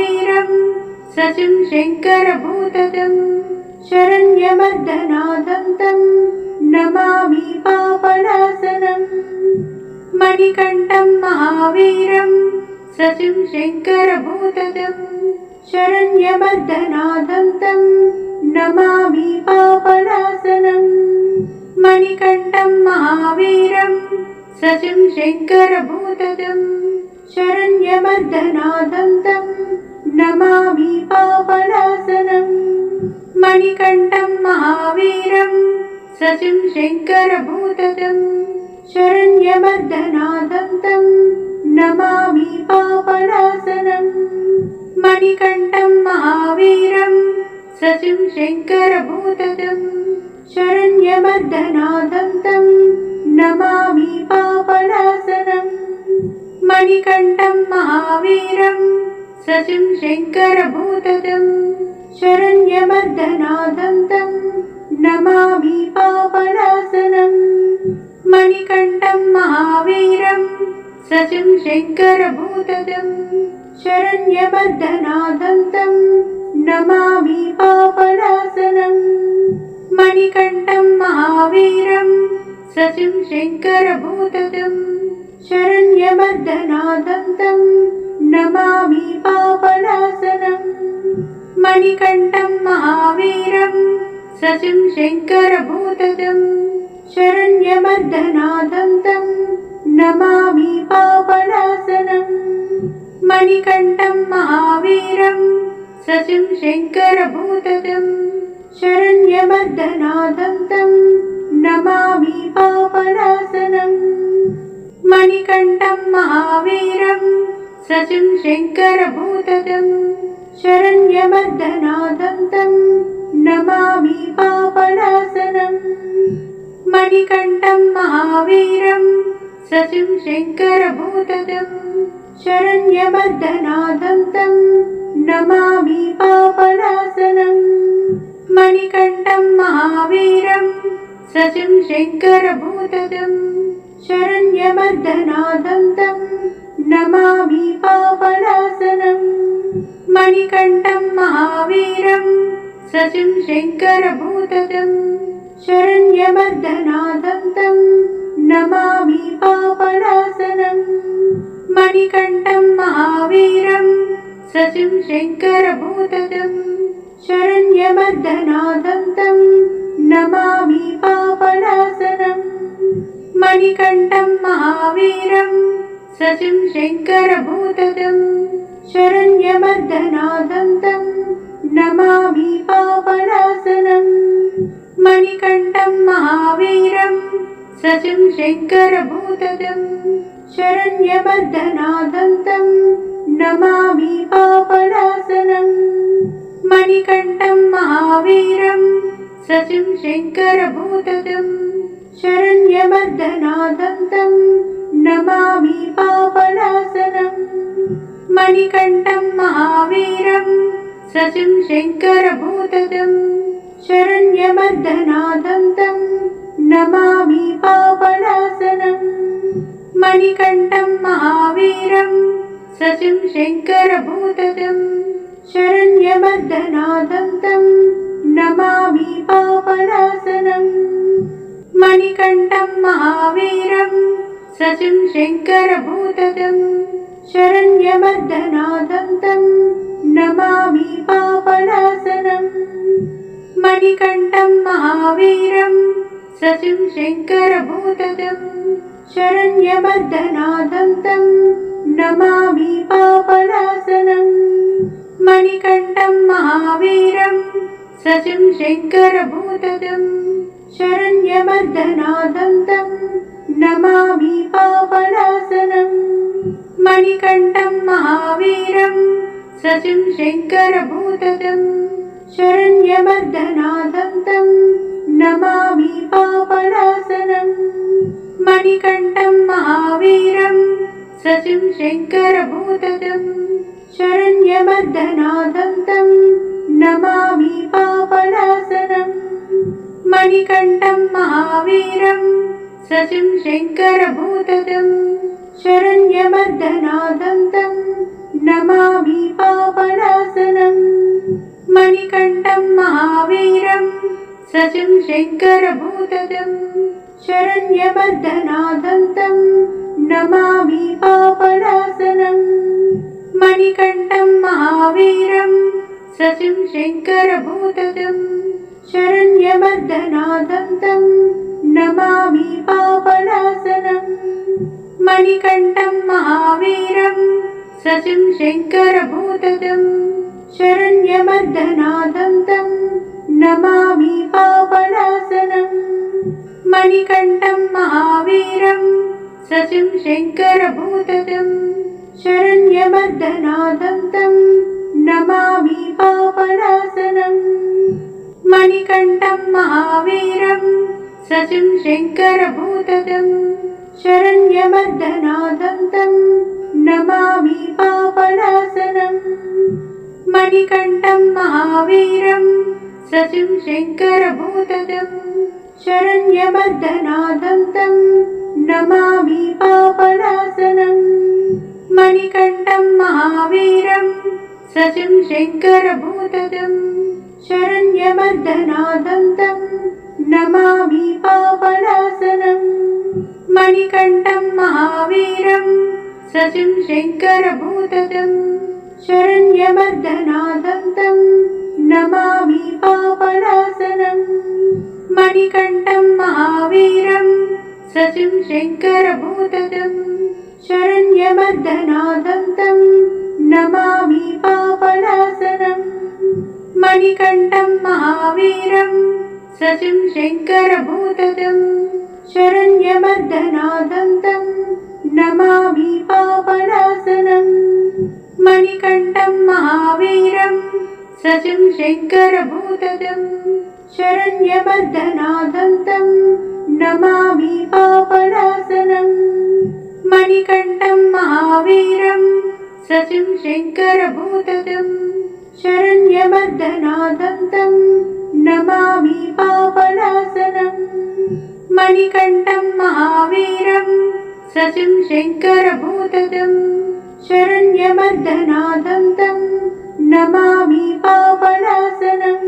ीरम् सचिं शङ्करभूतदम् शरण्यवर्धनादन्तम् नमामि पापनासनम् मणिकण्ठं महावीरम् सचिं शङ्करभूतदम् शरण्यवर्धनादन्तम् नमामि पापनासनम् मणिकण्ठं महावीरम् सचिं शङ्करभूतदम् शरण्यमर्दनादन्तम् नमामि पापनासनम् मणिकण्ठं महावीरं सचिं शङ्करभूतदम् शरण्यमर्दनादन्तं नमामि पापनासनम् मणिकण्ठं महावीरं सचिं शङ्करभूतदम् शरण्यमर्दनादन्तं नमामि पापनासनम् मणिकण्ठं महावीरम् सचिं शङ्करभूतदम् शरण्यबद्धनादन्तम् नमामि पापदासनम् मणिकण्ठं महावीरं सचिं शङ्करभूतदम् शरण्यबद्धनादन्तं नमामि पापदासनम् मणिकण्ठं महावीरं सचिं शङ्करभूतदम् మహావీరం సచిం శంకరభూతదం శరణ్యమర్దనాథం తం నమామి పాపనాశనం మణికంఠం మహావీరం సచిం శంకరభూతదం శరణ్యమర్దనాథం తం నమామి పాపనాశనం మణికంఠం మహావీరం मणिकण्ठं महावीरम् सचिं शङ्करभूतदम् शरण्यबद्धनादन्तम् नमामि पापनासनम् मणिकण्ठं महावीरम् सचिं शङ्करभूतदम् शरण्यबद्धनादन्तं नमामि पापनासनम् मणिकण्ठं महावीरं सचिं शङ्करभूतदम् నమామి పాపనాశనం మణికంఠం మహావీరం సచిం శంకరభూతదం శరణ్యమర్దనాథం తం నమామి పాపనాశనం మణికంఠం మహావీరం సచిం శంకరభూతదం శరణ్యమర్దనాథం తం మణికంఠం మహావీరం సచిం శంకరభూతదం శరణ్యమర్దనాథం తం నమామి పాపనాశనం. మణికంఠం మహావీరం సచిం శంకరభూతదం శరణ్యమర్దనాథం తం నమామి పాపనాశనం. మణికంఠం మహావీరం సచిం శంకరభూతదం శరణ్యమర్దనాథం తం నమామి పాపనాశనం మణికంఠం మహావీరం సచిం శంకరభూతదం శరణ్యమర్దనాథం తం నమామి పాపనాశనం మణికంఠం మహావీరం సచిం శంకరభూతదం శరణ్యమర్దనాథం मणिकण्ठं महावीरम् सचिं शङ्करभूतदम् शरण्यमर्दनादन्तम् नमामि पापनासनम् मणिकण्ठं महावीरं सचिं शङ्करभूतदम् शरण्यमद्धनादन्तं नमामि पापदासनम् मणिकण्ठं महावीरं सचिं शङ्करभूतदम् शरण्यमर्दनादन्तम् नमामि पापलासनम् मणिकण्ठम् महावीरम् सचिं शङ्करभूतदम् शरण्यमर्दनादन्तम् नमामि पापलासनम् मणिकण्ठम् महावीरम् सचिं शङ्करभूतदं शरण्यमर्दनादन्तम् नमामि पापलासनम् मणिकण्ठं महावीरं शशिं शङ्करभूतजं शरण्यबद्धनाथं तं नमामि पापनासनम् मणिकण्ठं महावीरं शशिं शङ्करभूतजं शरण्यबद्धनाथं तं नमामि पापनासनम् मणिकण्ठं महावीरं शशिं शङ्करभूतजम् शरण्यवर्धनाथं नमामि पापनासनम् मणिकण्ठं महाविग्रहम् सचिं शङ्करभूतदम् शरण्यमर्धनाथं नमामि पापनासनम् मणिकण्ठं महाविग्रहं सचिं शङ्करभूतदम् शरण्यवर्धनाथं नमामि पापनासनम् मणिकण्ठं महावीरम् सचिं शङ्करभूतदम् शरण्यमद्धनादन्तम् नमामि पापनासनम् मणिकण्ठं महावीरम् सचिं शङ्करभूतदम् शरण्यबद्धनादन्तम् नमामि पापनासनम् मणिकण्ठं महावीरम् सचिं शङ्करभूतदम् शरण्यमर्दनाथं तं नमामि पापनाशनम् मणिकण्ठं महावीरं सचिं शङ्करभूतदम् शरण्यमर्दनाथं तं नमामि पापनाशनम् मणिकण्ठं महावीरं सचिं शङ्करभूतदम् शरण्यमर्दनाथं तं नमामि पापनाशनम् मणिकण्ठं महावीरं सचिं शङ्करभूतदम् शरण्यमर्दनाथं तं नमामि पापनाशनम् मणिकण्ठं महावीरं सचिं शङ्करभूतदम् शरण्यमर्दनाथं तं नमामि पापनाशनम् मणिकण्ठं महावीरं सचिं शङ्करभूतदम् శరణ్యమర్దనాదంతం నమామి పాపనాశనం మణికంఠం మహావీరం సచిం శంకరభూతదం శరణ్యమర్దనాదంతం నమామి పాపనాశనం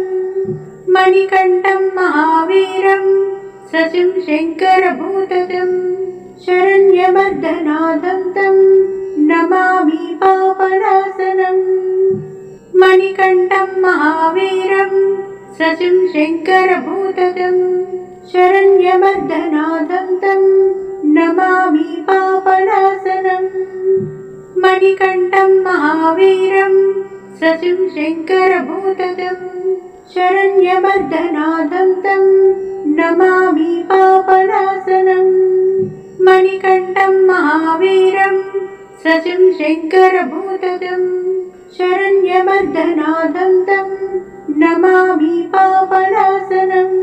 మణికంఠం మహావీరం సచిం శంకరభూతదం శరణ్యమర్దనాదంతం నమామి పాపనాశనం मणिकण्ठं महावीरम् सचिं शङ्करभूतदम् शरण्यमर्द्धनादन्तं नमामि पापनासनम् मणिकण्ठं महावीरं ससिं शङ्करभूतदम् शरण्यबद्धनाथं तं नमामि पापनासनम् मणिकण्ठं महावीरं ससिं शङ्करभूतदम् शरण्यमर्दनादन्तम् नमामि पापनासनम्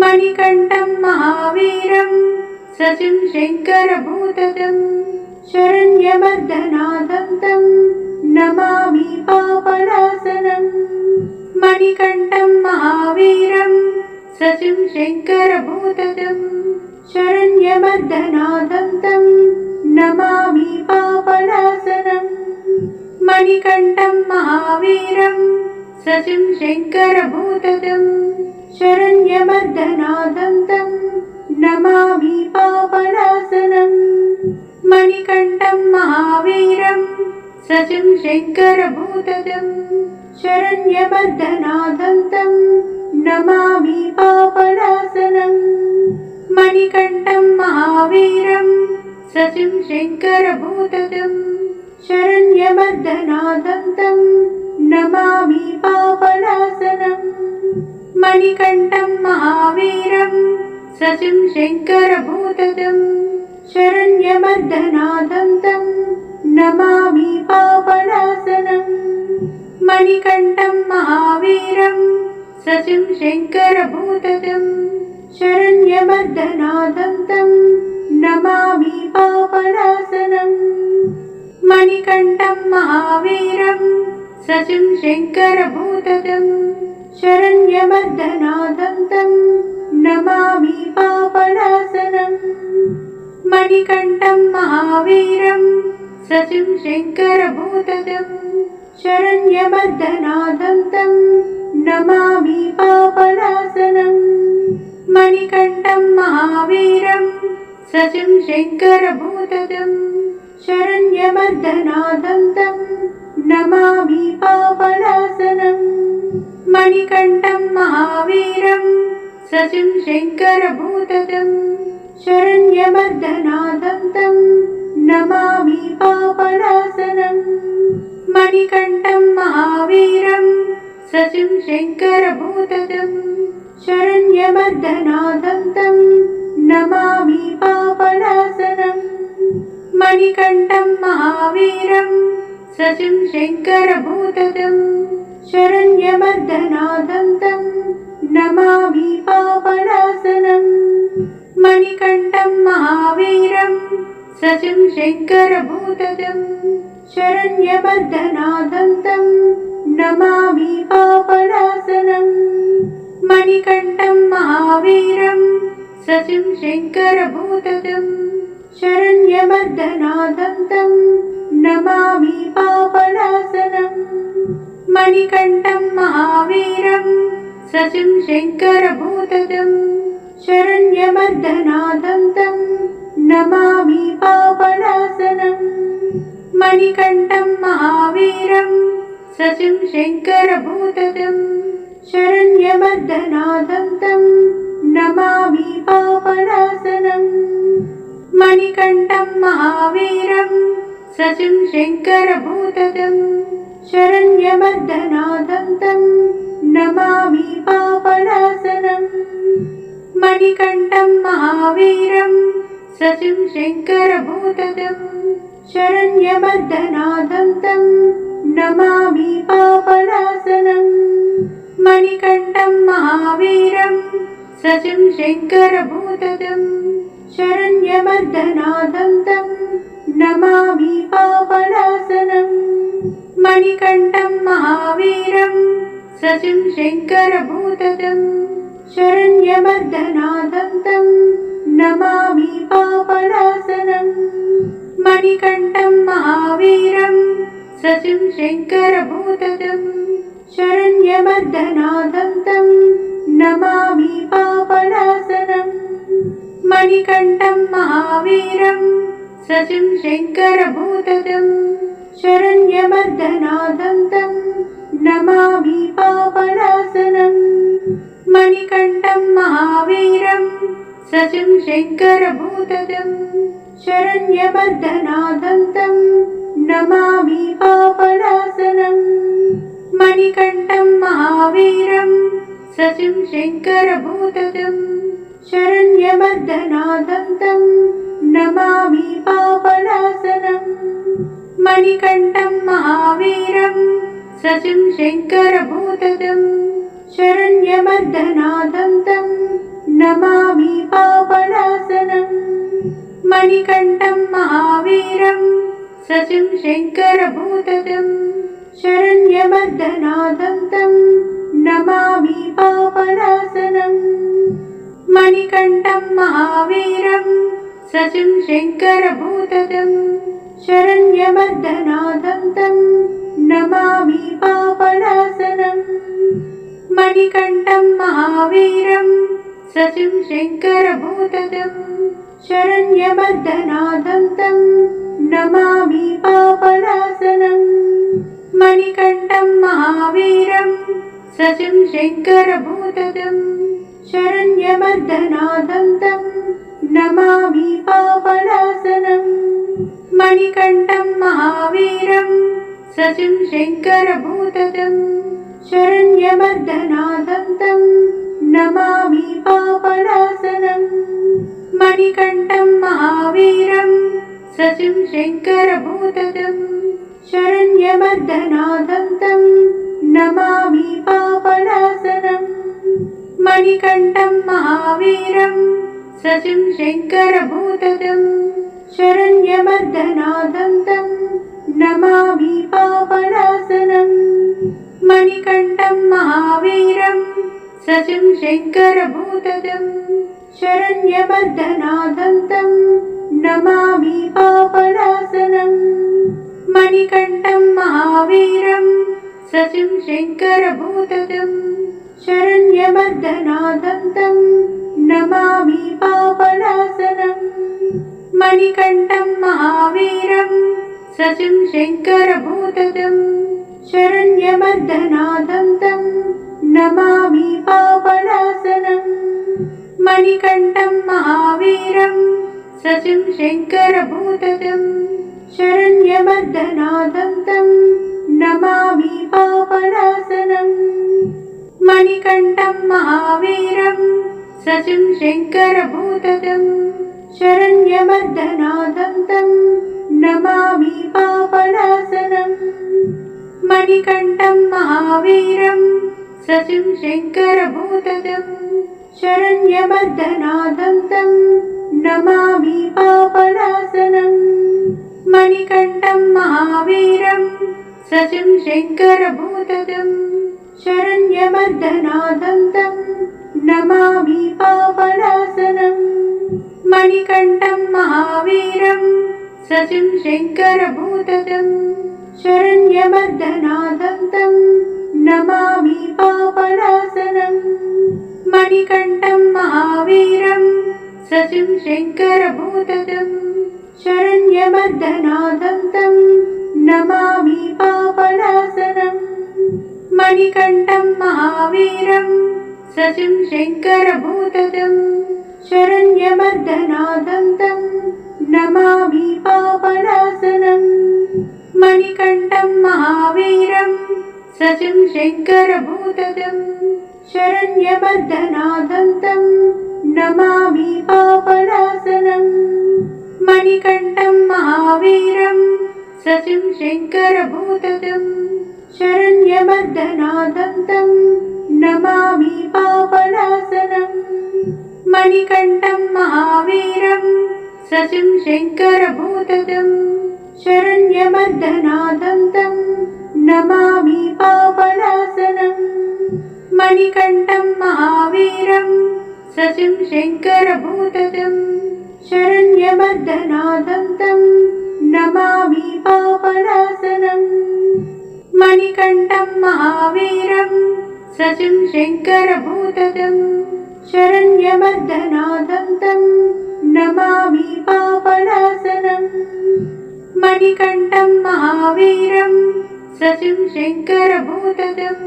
मणिकण्ठम् महावीरम् सचिं शङ्करभूतदम् शरण्यमर्दनादन्तम् नमामि पापनासनम् मणिकण्ठम् महावीरम् सचिं शङ्करभूतदं शरण्यमर्दनादन्तम् नमामि पापदासनम् मणिकण्ठं महावीरम् सचिं शङ्करभूतदम् शरण्यबद्धनादन्तम् नमामि पापनासनम् मणिकण्ठं महावीरम् सचिं शङ्करभूतदम् शरण्यबद्धनादन्तं नमामि पापनासनम् मणिकण्ठं महावीरं सचिं शङ्करभूतदम् శరణ్యమర్దనాదంతం నమామి పాపనాశనం మణికంఠం మహావీరం సచిం శంకరభూతజం శరణ్యమర్దనాదంతం నమామి పాపనాశనం మణికంఠం మహావీరం సచిం శంకరభూతజం శరణ్యమర్దనాదంతం నమామి పాపనాశనం मणिकण्ठं महावीरं नमामि पापनासनम् मणिकण्ठं महावीरं सचिं शङ्करभूतदं शरण्यवर्धनादन्तं नमामि पापनासनम् मणिकण्ठं महावीरं सचिं शङ्करभूतदम् शरण्यबद्धनाथं तं नमामि पापनाशनम् मणिकण्ठं महावीरं सचिं शङ्करभूतदम् शरण्यबद्धनाथं तं नमामि पापनाशनम् मणिकण्ठं महावीरं सचिं शङ्करभूतदम् शरण्यबद्धनाथं तं नमामि पापनाशनम् मणिकण्ठं महावीरं सचिं शङ्करभूतदम् शरण्यबद्धनाथं तं नमामि पापनाशनम् मणिकण्ठं महावीरं सचिं शङ्करभूतदम् शरण्यबद्धनाथं तं नमामि पापनाशनम् मणिकण्ठं महावीरं सचिं शङ्करभूतदम् శరణ్యమర్దనాదంతం నమామి పాపనాశనం మణికంఠం మహావీరం సచిం శంకరభూతదం శరణ్యమర్దనాదంతం నమామి పాపనాశనం మణికంఠం మహావీరం సచిం శంకరభూతదం శరణ్యమర్దనాదంతం నమామి పాపనాశనం मणिकण्ठं महावीरं सचिं शङ्करभूतदम् शरण्यबद्धनाथं तं नमामि पापनाशनम्। मणिकण्ठं महावीरं सचिं शङ्करभूतदम् शरण्यबद्धनाथं तं नमामि पापनाशनम्। मणिकण्ठं महावीरं सचिं शङ्करभूतदम् शरण्यबद्धनाथं तं नमामि पापनाशनम् मणिकण्ठं महावीरं सचिं शङ्करभूतदम् शरण्यबद्धनाथं तं नमामि पापनाशनम् मणिकण्ठं महावीरं सचिं शङ्करभूतदम् शरण्यबद्धनाथं तं नमामि पापनाशनम् మణికంఠం మహావీరం సచిం శంకరభూతజం శరణ్యమర్ధనాథం తం నమామి పాపనాశనం. మణికంఠం మహావీరం సచిం శంకరభూతజం శరణ్యమర్ధనాథం తం నమామి పాపనాశనం. మణికంఠం మహావీరం సచిం శంకరభూతజం శరణ్యబద్ధనాదంతం నమామి పాపనాశనం మణికంఠం మహావీరం సచిం శంకరభూతదం శరణ్యబద్ధనాదంతం నమామి పాపనాశనం మణికంఠం మహావీరం సచిం శంకరభూతదం శరణ్యబద్ధనాదంతం నమామి పాపనాశనం मणिकण्ठं महावीरं सचिं शङ्करभूतदम् शरण्यबद्धनाथं तं नमामि पापनाशनम् मणिकण्ठं महावीरं सचिं शङ्करभूतदम् शरण्यबद्धनाथं तं नमामि पापनाशनम् मणिकण्ठं महावीरं सचिं शङ्करभूतदम् शरण्यबद्धनाथं तं नमामि पापनाशनम् मणिकण्ठं महावीरं सचिं शङ्करभूतदम् शरण्यबद्धनाथं तं नमामि पापनाशनम् मणिकण्ठं महावीरं सचिं शङ्करभूतदम् शरण्यबद्धनाथं तं नमामि पापनाशनम् मणिकण्ठं महावीरं सचिं शङ्करभूतदम् शरण्यबद्धनाथं तं नमामि पापनाशनम् मणिकण्ठं महावीरं सचिं शङ्करभूतदम् शरण्यवर्धनादं तं नमामि पापनाशनम् मणिकण्ठं महावीरं शशिं शङ्करभूतदम् शरण्यवर्धनादं तं नमामि पापनाशनम् मणिकण्ठं महावीरं शशिं शङ्करभूतदम् शरण्यवर्धनादं तं नमामि पापनाशनम् मणिकण्ठं महावीरं शशिं शङ्करभूतदम् शरण्यवर्धनादं तं नमामि पापनाशनम् मणिकण्ठं महावीरं शशिं शङ्करभूतदम् शरण्यवर्धनादं तं नमामि पापनाशनम् मणिकण्ठं महावीरं शशिं शङ्करभूतदम् शरण्यवर्धनादं तं नमामि पापनाशनम् मणिकण्ठं महावीरं शशिं शङ्करभूतदम् शरण्यवर्धनादं तं नमामि पापनाशनम् मणिकण्ठं महावीरं शशिं शङ्करभूतदम् शरण्यवर्धनादं तं नमामि पापनाशनम् मणिकण्ठं महावीरं शशिं शङ्करभूतदम् शरण्यवर्धनादं तं नमामि पापनाशनम् मणिकण्ठं महावीरं शशिं शङ्करभूतदम् शरण्यवर्धनादं तं नमामि पापनाशनम् मणिकण्ठं महावीरं शशिं शङ्करभूतदम् शरण्यवर्धनादं तं नमामि पापनाशनम् मणिकण्ठं महावीरं शशिं शङ्करभूतदम् శరణ్యమర్దనాదంతం నమామి పాపనాశనం మణికంఠం మహావీరం సచిం శంకరభూతజం శరణ్యమర్దనాదంతం నమామి పాపనాశనం మణికంఠం మహావీరం సచిం శంకరభూతజం శరణ్యమర్దనాదంతం నమామి పాపనాశనం मणिकण्ठं महावीरम् सचिं शङ्करभूतदम् शरण्यबद्धनादन्तम् नमामि पापनासनम् मणिकण्ठं महावीरम् सचिं शङ्करभूतदम्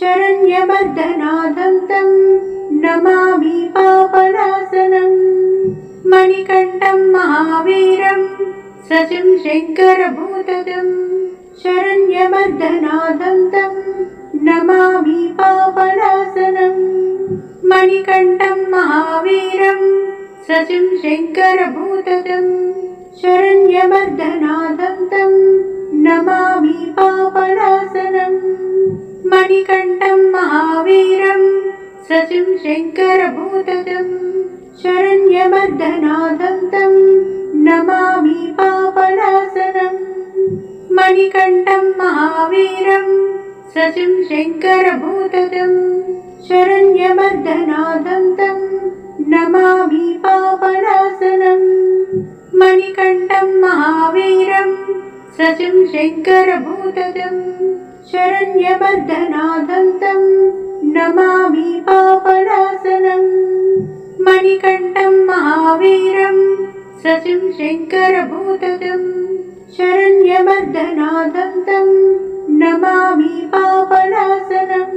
शरण्यबद्धनादन्तम् नमामि पापनासनम् मणिकण्ठं महावीरम् सचिं शङ्करभूतदम् शरण्यमर्दनादन्तम् नमामि पापलासनम् मणिकण्ठं महावीरं सचिं शङ्करभूतदम् पापलासनम् मणिकण्ठं महावीरं सचिं शङ्करभूतदम् शरण्यमर्दनादन्तम् नमामि पापलासनम् मणिकण्ठं महावीरं शशिं शङ्करभूतदम् शरण्यवर्धनादं तं नमामि पापनाशनम् मणिकण्ठं महावीरं शशिं शङ्करभूतदम् शरण्यवर्धनादं तं नमामि पापनाशनम् मणिकण्ठं सचिं शङ्करभूतजम् शरण्यबद्धनादन्तम् नमामि पापनासनम्